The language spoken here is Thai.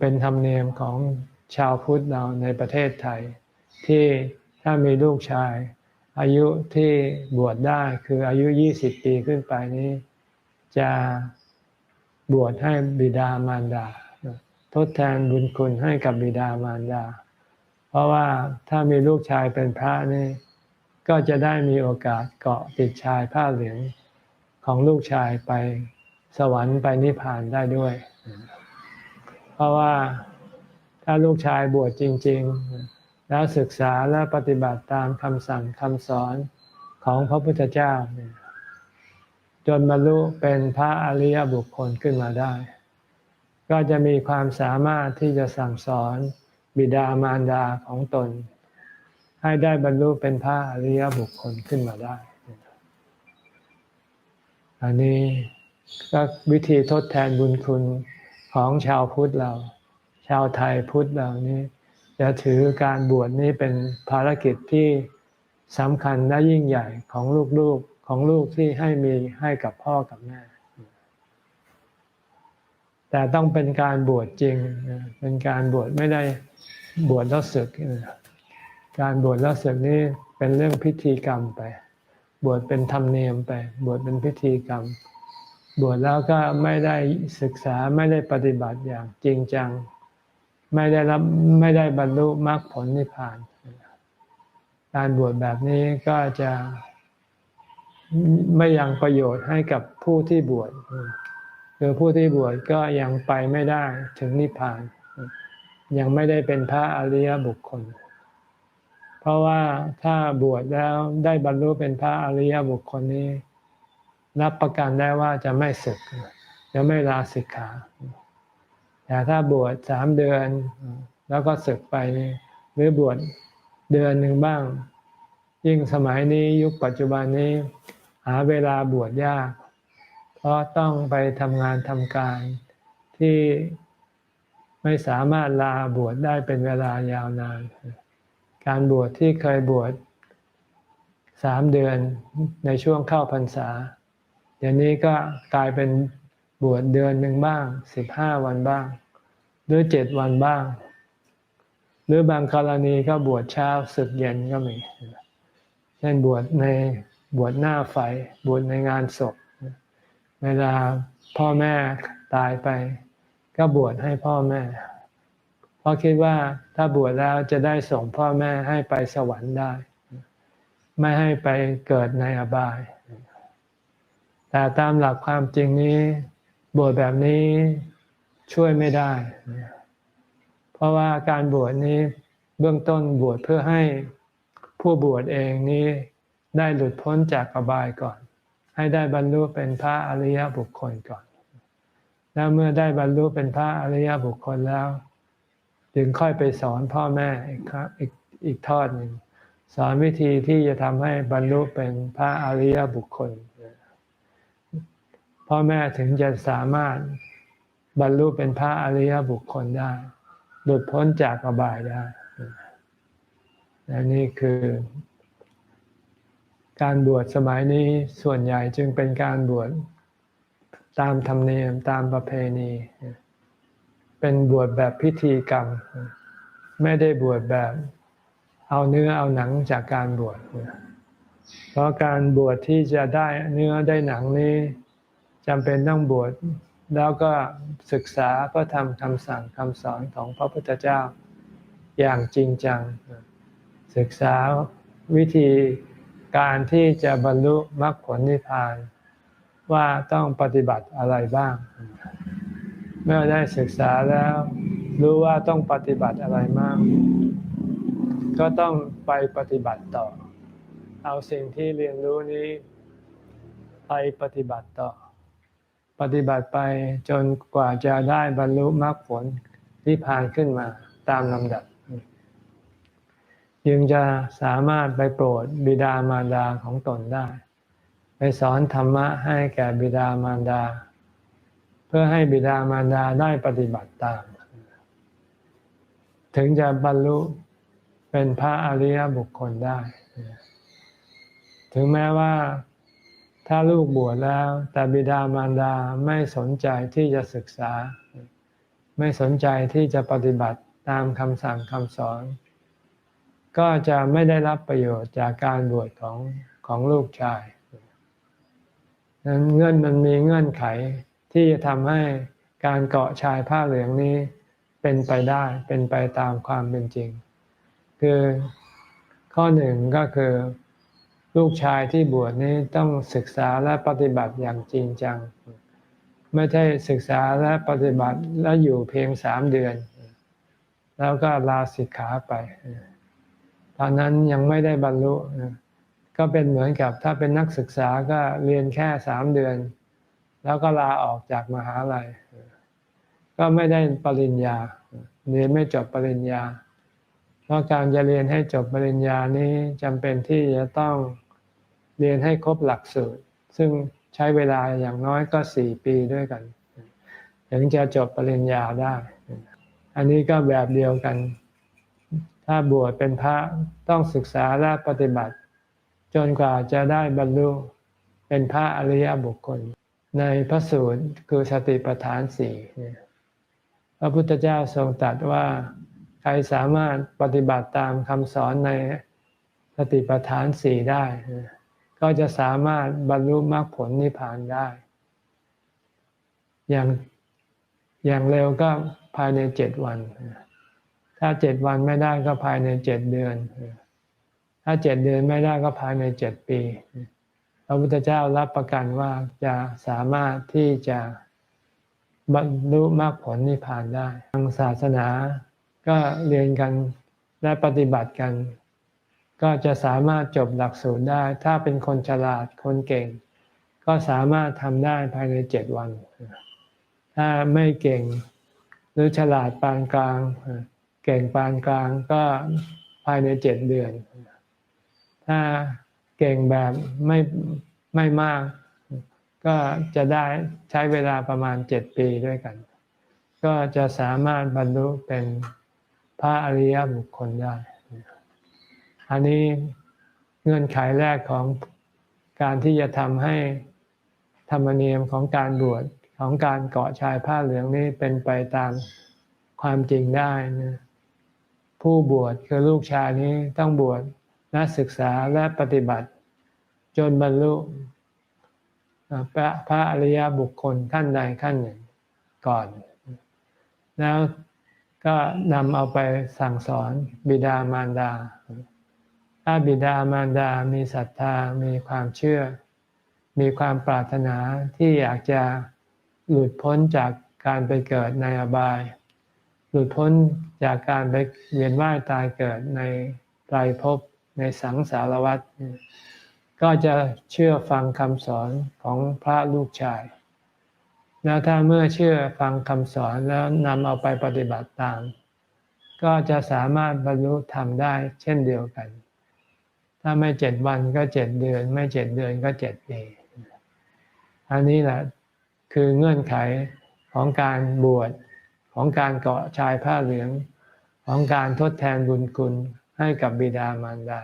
เป็นธรรมเนียมของชาวพุทธเราในประเทศไทย ที่ถ้ามีลูกชาย อายุที่บวชได้คืออายุ 20 ปีขึ้นไปนี้ จะบวชให้บิดามารดา ทดแทนบุญคุณให้กับบิดามารดา เพราะว่าถ้ามีลูกชายเป็นพระนี่ก็จะได้มีโอกาสเกาะติดชายผ้าเหลืองของลูกชายไปสวรรค์ไปนิพพานได้ด้วย ราะว่าถ้าลูกชายบวชจริง ๆ แล้วศึกษาและปฏิบัติตามคำสั่งคำสอนของพระพุทธเจ้า จนบรรลุเป็นพระอริยบุคคลขึ้นมาได้ ก็จะมีความสามารถที่จะสั่งสอนบิดามารดาของตน ให้ได้บรรลุเป็นพระอริยบุคคลขึ้นมาได้ อันนี้ก็วิธีทดแทนบุญคุณ ของชาวพุทธเรา ชาวไทยพุทธเรานี้จะถือการบวชนี้เป็นภารกิจที่สำคัญและยิ่งใหญ่ของลูกๆของลูกที่ให้มีให้กับพ่อกับแม่แต่ต้องเป็นการบวชจริง เป็นการบวชไม่ได้บวชแล้วศึก การบวชแล้วศึกนี้เป็นเรื่องพิธีกรรมไป บวชเป็นธรรมเนียมไป บวชเป็นพิธีกรรม บวชแล้วก็ไม่ได้ศึกษาไม่ได้ปฏิบัติอย่างจริงจัง ไม่ได้รับไม่ได้บรรลุมรรคผลนิพพาน การบวชแบบนี้ก็จะไม่ยังประโยชน์ให้กับผู้ที่บวชคือผู้ที่บวชก็ยังไปไม่ได้ถึงนิพพาน ยังไม่ได้เป็นพระอริยบุคคล เพราะว่าถ้าบวชแล้วได้บรรลุเป็นพระอริยบุคคลนี้ รับประกันได้ว่าจะไม่ศึก จะไม่ลาสิกขา แต่ถ้าบวชสามเดือน แล้วก็ศึกไป หรือบวชเดือนหนึ่งบ้าง ยิ่งสมัยนี้ยุคปัจจุบันนี้ หาเวลาบวชยาก เพราะต้องไปทำงานทำการที่ไม่สามารถลาบวชได้เป็นเวลายาวนาน การบวชที่เคยบวชสามเดือนในช่วงเข้าพรรษา เดี๋ยวนี้ก็กลายเป็นบวชเดือนหนึ่งบ้างสิบห้าวันบ้าง หรือเจ็ดวันบ้าง หรือบางกรณีก็บวชเช้าสึกเย็นก็มีเช่นบวชในบวชหน้าไฟบวชในงานศพ เวลาพ่อแม่ตายไป ก็บวชให้พ่อแม่ เพราะคิดว่าถ้าบวชแล้วจะได้ส่งพ่อแม่ให้ไปสวรรค์ได้ ไม่ให้ไปเกิดในอบาย แต่ตามหลักความจริงนี้ บวชแบบนี้ช่วยไม่ได้ เพราะว่าการบวชนี้เบื้องต้นบวชเพื่อให้ผู้บวชเองนี้ได้หลุดพ้นจากอบายก่อน ให้ได้บรรลุเป็นพระอริยบุคคลก่อน แล้วเมื่อได้บรรลุเป็นพระอริยบุคคลแล้ว จึงค่อยไปสอนพ่อแม่อีกครับอีกอีกทอดหนึ่งสอนวิธีที่จะทำให้บรรลุเป็นพระอริยบุคคล พ่อแม่ถึงจะสามารถบรรลุเป็นพระอริยบุคคลได้ หลุดพ้นจากอบายได้และนี่คือ การบวชสมัยนี้ส่วนใหญ่จึงเป็นการบวชตามธรรมเนียมตามประเพณี เป็นบวชแบบพิธีกรรม ไม่ได้บวชแบบเอาเนื้อเอาหนังจากการบวชเพราะการบวชที่จะได้เนื้อได้หนังนี้ จำเป็นต้องบวชแล้วก็ศึกษาพระธรรมคำสั่งคำสอนของพระพุทธเจ้าอย่างจริงจัง ศึกษาวิธีการที่จะบรรลุมรรคผลนิพพานว่าต้องปฏิบัติอะไรบ้าง เมื่อได้ศึกษาแล้วรู้ว่าต้องปฏิบัติอะไรมากก็ต้องไปปฏิบัติต่อ เอาสิ่งที่เรียนรู้นี้ไปปฏิบัติต่อ ปฏิบัติไปจนกว่าจะได้บรรลุมรรคผลนิพพานขึ้นมาตามลำดับยังจะสามารถไปโปรดบิดามารดาของตนได้ ไปสอนธรรมะให้แก่บิดามารดา เพื่อให้บิดามารดาได้ปฏิบัติตาม ถึงจะบรรลุเป็นพระอริยบุคคลได้ ถึงแม้ว่า ถ้าลูกบวชแล้ว แต่บิดามารดาไม่สนใจที่จะศึกษา ไม่สนใจที่จะปฏิบัติตามคำสั่งคำสอน ก็จะไม่ได้รับประโยชน์จากการบวชของของลูกชายนั้นเงื่อนมันมีเงื่อนไขที่จะทำให้การเกาะชายผ้าเหลืองนี้เป็นไปได้เป็นไปตามความเป็นจริง คือข้อหนึ่งก็คือ ลูกชายที่บวชนี้ต้องศึกษาและปฏิบัติอย่างจริงจัง ไม่ใช่ศึกษาและปฏิบัติแล้วอยู่เพียงสามเดือน แล้วก็ลาสิกขาไป ตอนนั้นยังไม่ได้บรรลุ ก็เป็นเหมือนกับถ้าเป็นนักศึกษาก็เรียนแค่สามเดือน แล้วก็ลาออกจากมหาลัย ก็ไม่ได้ปริญญาเรียนไม่จบปริญญา เพราะการจะเรียนให้จบปริญญานี้จำเป็นที่จะต้องเรียนให้ครบหลักสูตร ซึ่งใช้เวลาอย่างน้อยก็สี่ปีด้วยกัน ถึงจะจบปริญญาได้ อันนี้ก็แบบเดียวกัน ถ้าบวชเป็นพระต้องศึกษาและปฏิบัติ จนกว่าจะได้บรรลุเป็นพระอริยบุคคล ในพระสูตรคือสติปัฏฐานสี่พระพุทธเจ้าทรงตรัสว่า ใครสามารถปฏิบัติตามคำสอนในสติปัฏฐานสี่ได้ ก็จะสามารถบรรลุมรรคผลนิพพานได้ อย่างอย่างเร็วก็ภายในเจ็ดวัน ถ้าเจ็ดวันไม่ได้ก็ภายในเจ็ดเดือน ถ้าเจ็ดเดือนไม่ได้ก็ภายในเจ็ดปีพระพุทธเจ้ารับประกันว่าจะสามารถที่จะบรรลุมรรคผลนิพพานได้ทางศาสนา ก็เรียนกันและปฏิบัติกัน ก็จะสามารถจบหลักสูตรได้ ถ้าเป็นคนฉลาดคนเก่ง ก็สามารถทำได้ภายในเจ็ดวัน ถ้าไม่เก่งหรือฉลาดปานกลาง เก่งปานกลางก็ภายในเจ็ดเดือน ถ้าเก่งแบบไม่ไม่มาก ก็จะได้ใช้เวลาประมาณเจ็ดปีด้วยกัน ก็จะสามารถบรรลุเป็น พระอริยบุคคลได้ อันนี้เงื่อนไขแรกของการที่จะทำให้ธรรมเนียมของการบวชของการเกาะชายผ้าเหลืองนี้เป็นไปตามความจริงได้นะผู้บวชคือลูกชายนี้ต้องบวชนักศึกษาและปฏิบัติ จนบรรลุพระพระอริยบุคคลขั้นใดขั้นหนึ่งก่อน แล้ว ก็นำเอาไปสั่งสอนบิดามารดา ถ้าบิดามารดามีศรัทธา มีความเชื่อ มีความปรารถนาที่อยากจะหลุดพ้นจากการไปเกิดในอบาย หลุดพ้นจากการไปเวียนว่ายตายเกิดในไตรภพในสังสารวัฏก็จะเชื่อฟังคำสอนของพระลูกชาย แล้วถ้าเมื่อเชื่อฟังคำสอนแล้วนำเอาไปปฏิบัติตาม ก็จะสามารถบรรลุธรรมได้เช่นเดียวกัน ถ้าไม่เจ็ดวันก็เจ็ดเดือน ไม่เจ็ดเดือนก็เจ็ดปี อันนี้แหละคือเงื่อนไขของการบวชของการเกาะชายผ้าเหลืองของการทดแทนบุญคุณให้กับบิดามารดา